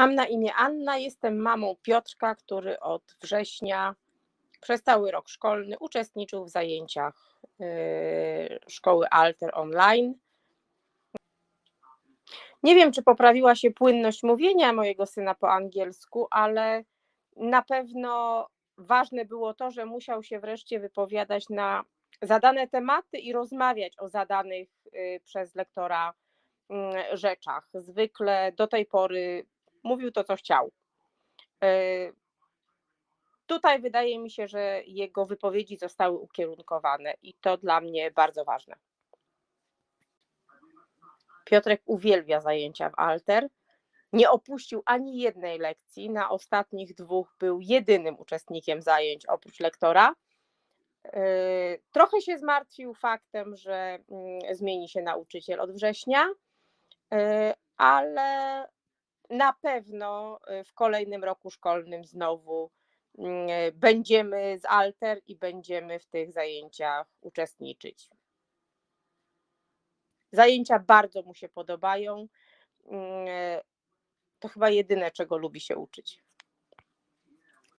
Mam na imię Anna, jestem mamą Piotrka, który od września przez cały rok szkolny uczestniczył w zajęciach yy, szkoły Alter online. Nie wiem, czy poprawiła się płynność mówienia mojego syna po angielsku, ale na pewno ważne było to, że musiał się wreszcie wypowiadać na zadane tematy i rozmawiać o zadanych yy, przez lektora yy, rzeczach. Zwykle do tej pory mówił to, co chciał. Yy, Tutaj wydaje mi się, że jego wypowiedzi zostały ukierunkowane i to dla mnie bardzo ważne. Piotrek uwielbia zajęcia w Alter. Nie opuścił ani jednej lekcji. Na ostatnich dwóch był jedynym uczestnikiem zajęć oprócz lektora. Yy, Trochę się zmartwił faktem, że mm, zmieni się nauczyciel od września, yy, ale na pewno y, w kolejnym roku szkolnym znowu mm, będziemy z Alter i będziemy w tych zajęciach uczestniczyć. Zajęcia bardzo mu się podobają. Mm, To chyba jedyne, czego lubi się uczyć.